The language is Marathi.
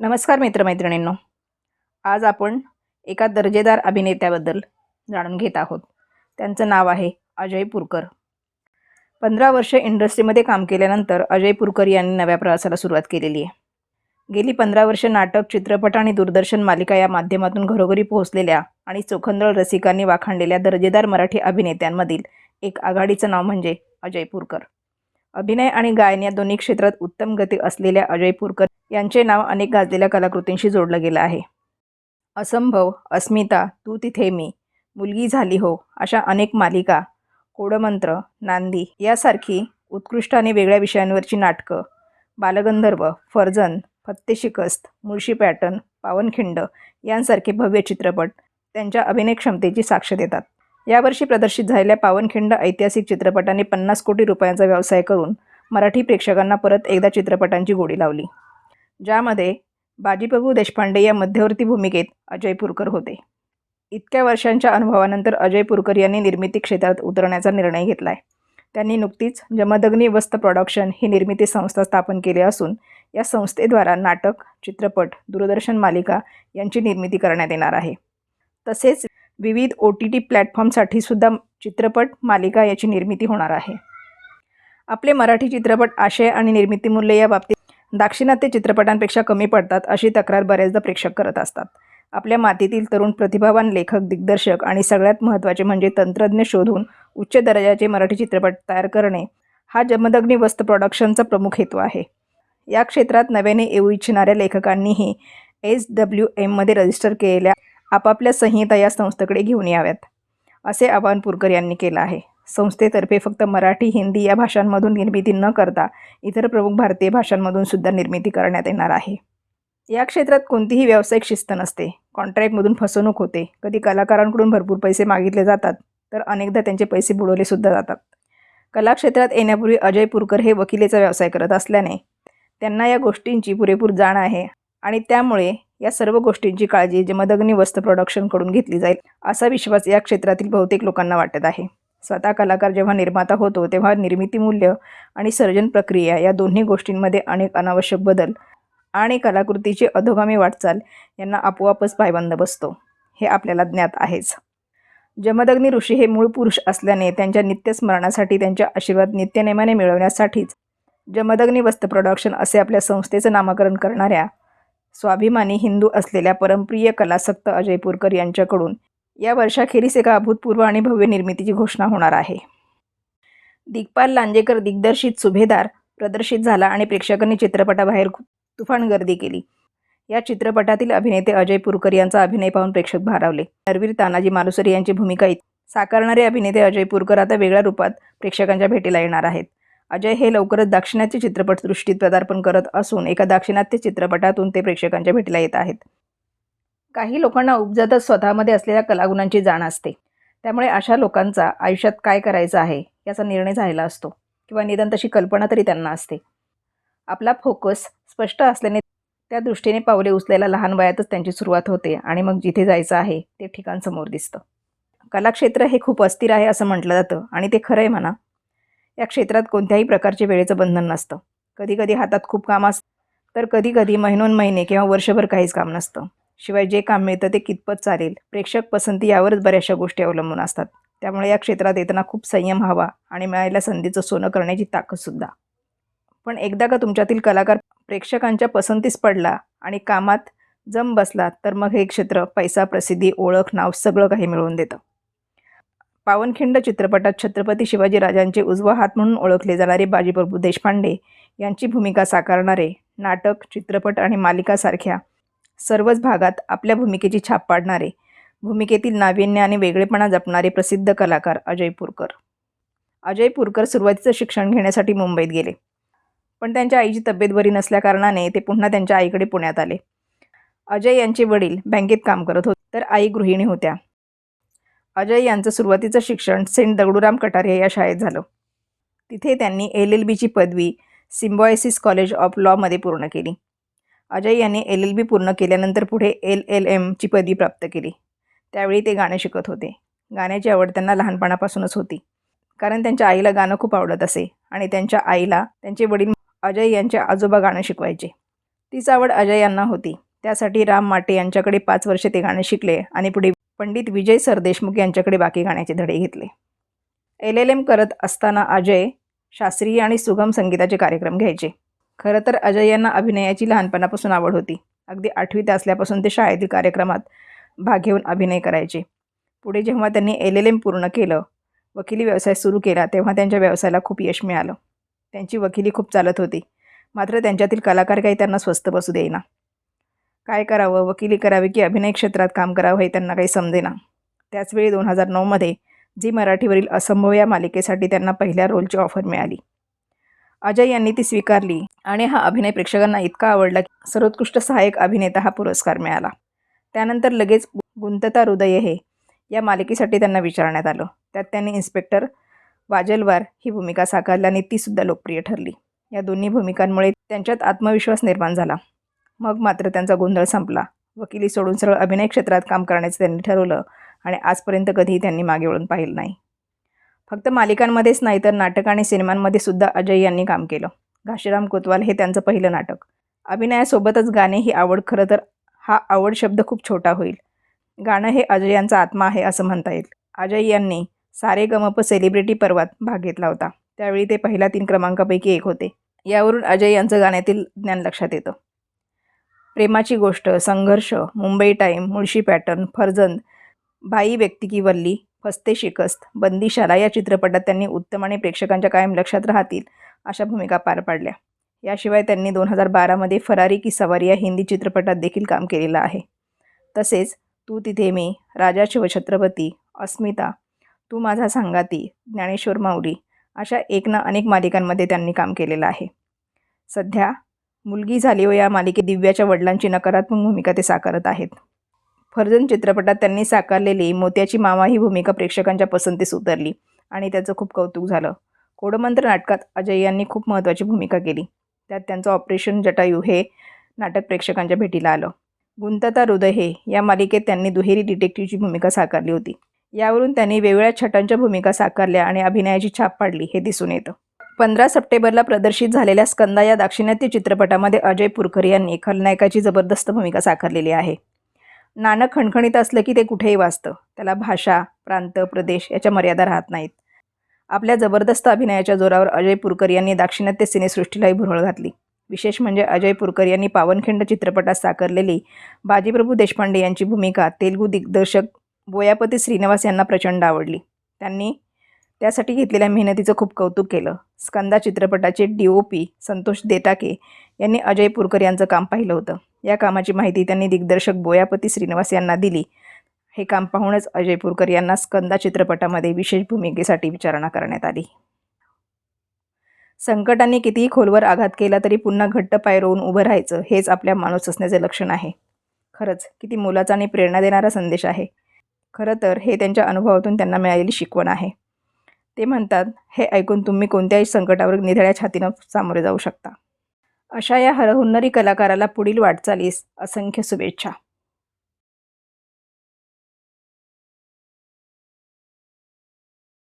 नमस्कार मित्रमैत्रिणींनो. आज आपण एका दर्जेदार अभिनेत्याबद्दल जाणून घेत आहोत. त्यांचं नाव आहे अजय पुरकर. पंधरा वर्ष इंडस्ट्रीमध्ये काम केल्यानंतर अजय पुरकर यांनी नव्या प्रवासाला सुरुवात केलेली आहे. गेली पंधरा वर्ष नाटक चित्रपट आणि दूरदर्शन मालिका या माध्यमातून घरोघरी पोहोचलेल्या आणि चोखंदळ रसिकांनी वाखाणलेल्या दर्जेदार मराठी अभिनेत्यांमधील एक आघाडीचं नाव म्हणजे अजय पुरकर. अभिनय आणि गायन या दोन्ही क्षेत्रात उत्तम गती असलेल्या अजय पुरकर यांचे नाव अनेक गाजलेल्या कलाकृतींशी जोडलं गेलं आहे. असंभव अस्मिता तू तिथे मी मुलगी झाली हो अशा अनेक मालिका कोडमंत्र नांदी यासारखी उत्कृष्ट आणि वेगळ्या विषयांवरची नाटकं बालगंधर्व फर्जन फत्ते शिकस्त मुळशी पॅटर्न पावनखिंड यांसारखे भव्य चित्रपट त्यांच्या अभिनय क्षमतेची साक्ष देतात. यावर्षी प्रदर्शित झालेल्या पावनखिंड ऐतिहासिक चित्रपटाने पन्नास कोटी रुपयांचा व्यवसाय करून मराठी प्रेक्षकांना परत एकदा चित्रपटांची गोडी लावली ज्यामध्ये बाजीप्रभू देशपांडे या मध्यवर्ती भूमिकेत अजय पुरकर होते. इतक्या वर्षांच्या अनुभवानंतर अजय पुरकर यांनी निर्मिती क्षेत्रात उतरण्याचा निर्णय घेतला आहे त्यांनी नुकतीच जमदग्नी वस्त प्रॉडक्शन ही निर्मिती संस्था स्थापन केली असून या संस्थेद्वारा नाटक चित्रपट दूरदर्शन मालिका यांची निर्मिती करण्यात येणार आहे. तसेच विविध ओ टी टी प्लॅटफॉर्मसाठी सुद्धा चित्रपट मालिका याची निर्मिती होणार आहे. आपले मराठी चित्रपट आशय आणि निर्मितीमूल्य या बाबतीत दाक्षिणात्य चित्रपटांपेक्षा कमी पडतात अशी तक्रार बऱ्याचदा प्रेक्षक करत असतात. आपल्या मातीतील तरुण प्रतिभावान लेखक दिग्दर्शक आणि सगळ्यात महत्त्वाचे म्हणजे तंत्रज्ञ शोधून उच्च दर्जाचे मराठी चित्रपट तयार करणे हा जमदग्नी वस्त प्रॉडक्शनचा प्रमुख हेतू आहे. या क्षेत्रात नव्याने येऊ इच्छिणाऱ्या लेखकांनीही एस डब्ल्यू एममध्ये रजिस्टर केलेल्या आपापल्या संहिता या संस्थेकडे घेऊन याव्यात असे आवाहन पुरकर यांनी केलं आहे. संस्थेतर्फे फक्त मराठी हिंदी या भाषांमधून निर्मिती न करता इतर प्रमुख भारतीय भाषांमधून सुद्धा निर्मिती करण्यात येणार आहे. या क्षेत्रात कोणतीही व्यावसायिक शिस्त नसते. कॉन्ट्रॅक्टमधून फसवणूक होते. कधी कलाकारांकडून भरपूर पैसे मागितले जातात तर अनेकदा त्यांचे पैसे बुडवले सुद्धा जातात. कला क्षेत्रात येण्यापूर्वी अजय पुरकर हे वकिलीचा व्यवसाय करत असल्याने त्यांना या गोष्टींची पुरेपूर जाण आहे आणि त्यामुळे या सर्व गोष्टींची काळजी जमदग्नी वस्त्र प्रोडक्शनकडून घेतली जाईल असा विश्वास या क्षेत्रातील बहुतेक लोकांना वाटत आहे. स्वतः कलाकार जेव्हा निर्माता होतो तेव्हा निर्मिती मूल्य आणि सर्जन प्रक्रिया या दोन्ही गोष्टींमध्ये अनेक अनावश्यक बदल आणि कलाकृतीची अधोगामी वाटचाल यांना आपोआपच पायबंद बसतो हे आपल्याला ज्ञात आहेच. जमदग्नी ऋषी हे मूळ पुरुष असल्याने त्यांच्या नित्यस्मरणासाठी त्यांच्या आशीर्वाद नित्यनेमाने मिळवण्यासाठीच जमदग्नी वस्त्र प्रोडक्शन असे आपल्या संस्थेचं नामकरण करणाऱ्या स्वाभिमानी हिंदू असलेल्या परमप्रिय कलासक्त अजय पुरकर यांच्याकडून या वर्षाखेरीस एका अभूतपूर्व आणि भव्य निर्मितीची घोषणा होणार आहे. दिग्पाल लांजेकर दिग्दर्शित सुभेदार प्रदर्शित झाला आणि प्रेक्षकांनी चित्रपटाबाहेर खूप तुफान गर्दी केली. या चित्रपटातील अभिनेते अजय पुरकर यांचा अभिनय पाहून प्रेक्षक भारावले. नरवीर तानाजी मालुसरे यांची भूमिका साकारणारे अभिनेते अजय पुरकर आता वेगळ्या रूपात प्रेक्षकांच्या भेटीला येणार आहेत. अजय हे लवकरच दाक्षिणात्य चित्रपटसृष्टीत पदार्पण करत असून एका दाक्षिणात्य चित्रपटातून ते प्रेक्षकांच्या भेटीला येत आहेत. काही लोकांना उपजातच स्वतःमध्ये असलेल्या कलागुणांची जाण असते. त्यामुळे अशा लोकांचा आयुष्यात काय करायचं आहे याचा निर्णय झालेला असतो किंवा निदान तशी कल्पना तरी त्यांना असते. आपला फोकस स्पष्ट असल्याने त्या दृष्टीने पावले उचलायला लहान वयातच त्यांची सुरुवात होते आणि मग जिथे जायचं आहे ते ठिकाण समोर दिसतं. कलाक्षेत्र हे खूप अस्थिर आहे असं म्हटलं जातं आणि ते खरं आहे म्हणा. या क्षेत्रात कोणत्याही प्रकारचे वेळेचं बंधन नसतं. कधीकधी हातात खूप काम असतं तर कधी कधी महिनोन महिने किंवा वर्षभर काहीच काम नसतं. शिवाय जे काम मिळतं ते कितपत चालेल प्रेक्षक पसंती यावरच बऱ्याचशा गोष्टी अवलंबून असतात. त्यामुळे या क्षेत्रात येताना खूप संयम हवा आणि मिळालेल्या संधीचं सोनं करण्याची ताकदसुद्धा पण एकदा का तुमच्यातील कलाकार प्रेक्षकांच्या पसंतीस पडला आणि कामात जम बसला तर मग हे क्षेत्र पैसा प्रसिद्धी ओळख नाव सगळं काही मिळवून देतं. पावनखिंड चित्रपटात छत्रपती शिवाजी राजांचे उजवा हात म्हणून ओळखले जाणारे बाजीप्रभू देशपांडे यांची भूमिका साकारणारे नाटक चित्रपट आणि मालिकासारख्या सर्वच भागात आपल्या भूमिकेची छाप पाडणारे भूमिकेतील नाविन्य आणि वेगळेपणा जपणारे प्रसिद्ध कलाकार अजय पुरकर. अजय पुरकर सुरुवातीचं शिक्षण घेण्यासाठी मुंबईत गेले. पण त्यांच्या आईची तब्येत बरी नसल्याकारणाने ते पुन्हा त्यांच्या आईकडे पुण्यात आले. अजय यांचे वडील बँकेत काम करत होते तर आई गृहिणी होत्या. अजय यांचं सुरुवातीचं शिक्षण सेंट दगडूराम कटारे या शाळेत झालं. तिथे त्यांनी एल एल बीची पदवी सिम्बॉयसिस कॉलेज ऑफ लॉमध्ये पूर्ण केली. अजय यांनी एल एल बी पूर्ण केल्यानंतर पुढे एल एल एमची पदवी प्राप्त केली. त्यावेळी ते गाणे शिकत होते. गाण्याची आवड त्यांना लहानपणापासूनच होती. कारण त्यांच्या आईला गाणं खूप आवडत असे आणि त्यांच्या आईला त्यांचे वडील अजय यांचे आजोबा गाणं शिकवायचे. तीच आवड अजय यांना होती. त्यासाठी राम माटे यांच्याकडे पाच वर्षे ते गाणे शिकले आणि पुढे पंडित विजय सरदेशमुख यांच्याकडे बाकी गाण्याचे धडे घेतले. एल एल एम करत असताना अजय शास्त्रीय आणि सुगम संगीताचे कार्यक्रम घ्यायचे. खरं तर अजय यांना अभिनयाची लहानपणापासून आवड होती. अगदी आठवीत असल्यापासून ते शाळेतील कार्यक्रमात भाग घेऊन अभिनय करायचे. पुढे जेव्हा त्यांनी एल एल एम पूर्ण केलं वकिली व्यवसाय सुरू केला तेव्हा त्यांच्या व्यवसायाला खूप यश मिळालं. त्यांची वकिली खूप चालत होती. मात्र त्यांच्यातील कलाकार काही त्यांना स्वस्त बसू देईना. काय करावं? वकिली करावी की अभिनय क्षेत्रात काम करावं हे त्यांना काही समजेना त्याचवेळी दोन हजार नऊमध्ये जी मराठीवरील असंभव या मालिकेसाठी त्यांना पहिल्या रोलची ऑफर मिळाली. अजय यांनी ती स्वीकारली आणि हा अभिनय प्रेक्षकांना इतका आवडला की सर्वोत्कृष्ट सहाय्यक अभिनेता हा पुरस्कार मिळाला. त्यानंतर लगेच गुंतता हृदय हे या मालिकेसाठी त्यांना विचारण्यात आलं. त्यात त्यांनी इन्स्पेक्टर वाजलवार ही भूमिका साकारल्याने तीसुद्धा लोकप्रिय ठरली. या दोन्ही भूमिकांमुळे त्यांच्यात आत्मविश्वास निर्माण झाला. मग मात्र त्यांचा गोंधळ संपला. वकिली सोडून सरळ अभिनय क्षेत्रात काम करण्याचं त्यांनी ठरवलं आणि आजपर्यंत कधीही त्यांनी मागे वळून पाहिलं नाही. फक्त मालिकांमध्येच नाही तर नाटक आणि सिनेमांमध्ये सुद्धा अजय यांनी काम केलं. घाशीराम कोतवाल हे त्यांचं पहिलं नाटक. अभिनयासोबतच गाणे ही आवड खरं तर हा आवड शब्द खूप छोटा होईल. गाणं हे अजय यांचा आत्मा आहे असं म्हणता येईल. अजय यांनी सारे गमप सेलिब्रिटी पर्वात भाग घेतला होता. त्यावेळी ते पहिल्या तीन क्रमांकापैकी एक होते. यावरून अजय यांचं गाण्यातील ज्ञान लक्षात येतं. प्रेमाची गोष्ट संघर्ष मुंबई टाईम मुळशी पॅटर्न फर्जंद भाई व्यक्ती की वल्ली फस्ते शिकस्त बंदीशाला या चित्रपटात त्यांनी उत्तम आणि प्रेक्षकांच्या कायम लक्षात राहतील अशा भूमिका पार पाडल्या. याशिवाय त्यांनी दोन हजार बारामध्ये फरारी की सवारी या हिंदी चित्रपटात देखील काम केलेलं आहे. तसेच तू तिथे मी राजा शिवछत्रपती अस्मिता तू माझा सांगाती ज्ञानेश्वर माऊली अशा एक ना अनेक मालिकांमध्ये त्यांनी काम केलेलं आहे. सध्या मुलगी झाली व या मालिकेत दिव्याच्या वडिलांची नकारात्मक भूमिका ते साकारत आहेत. फर्जन चित्रपटात त्यांनी साकारलेली मोत्याची मामा ही भूमिका प्रेक्षकांच्या पसंतीस उतरली आणि त्याचं खूप कौतुक झालं. कोडमंत्र नाटकात अजय यांनी खूप महत्त्वाची भूमिका केली. त्यात त्यांचं ऑपरेशन जटायू हे नाटक प्रेक्षकांच्या भेटीला आलं. गुंतता हृदय हे या मालिकेत त्यांनी दुहेरी डिटेक्टिव्हची भूमिका साकारली होती. यावरून त्यांनी वेगवेगळ्या छटांच्या भूमिका साकारल्या आणि अभिनयाची छाप पाडली हे दिसून येतं. पंधरा सप्टेंबरला प्रदर्शित झालेल्या स्कंदा या दाक्षिणात्य चित्रपटामध्ये अजय पुरकर यांनी खलनायकाची जबरदस्त भूमिका साकारलेली आहे. नाणं खणखणीत असलं की ते कुठेही वाचतं. त्याला भाषा प्रांत प्रदेश याच्या मर्यादा राहत नाहीत. आपल्या जबरदस्त अभिनयाच्या जोरावर अजय पुरकर यांनी दाक्षिणात्य सिनेसृष्टीलाही भुरळ घातली. विशेष म्हणजे अजय पुरकर यांनी पावनखिंड चित्रपटात साकारलेली बाजीप्रभू देशपांडे यांची भूमिका तेलगू दिग्दर्शक बोयापती श्रीनिवास यांना प्रचंड आवडली. त्यांनी त्यासाठी घेतलेल्या मेहनतीचं खूप कौतुक केलं. स्कंदा चित्रपटाचे D O P Santosh Detake यांनी अजय पुरकर यांचं काम पाहिलं होतं. या कामाची माहिती त्यांनी दिग्दर्शक बोयापती श्रीनिवास यांना दिली. हे काम पाहूनच अजय पुरकर यांना स्कंदा चित्रपटामध्ये विशेष भूमिकेसाठी विचारणा करण्यात आली. संकटांनी कितीही खोलवर आघात केला तरी पुन्हा घट्ट पाय रोवून उभं राहायचं हेच आपल्या माणूस असण्याचे लक्षण आहे. खरंच किती मोलाचा आणि प्रेरणा देणारा संदेश आहे. खरं तर हे त्यांच्या अनुभवातून त्यांना मिळालेली शिकवण आहे. ते म्हणतात हे ऐकून तुम्ही कोणत्याही संकटावर निधड्या छातीनं सामोरे जाऊ शकता. अशा या हरहुन्नरी कलाकाराला पुढील वाटचालीस असंख्य शुभेच्छा.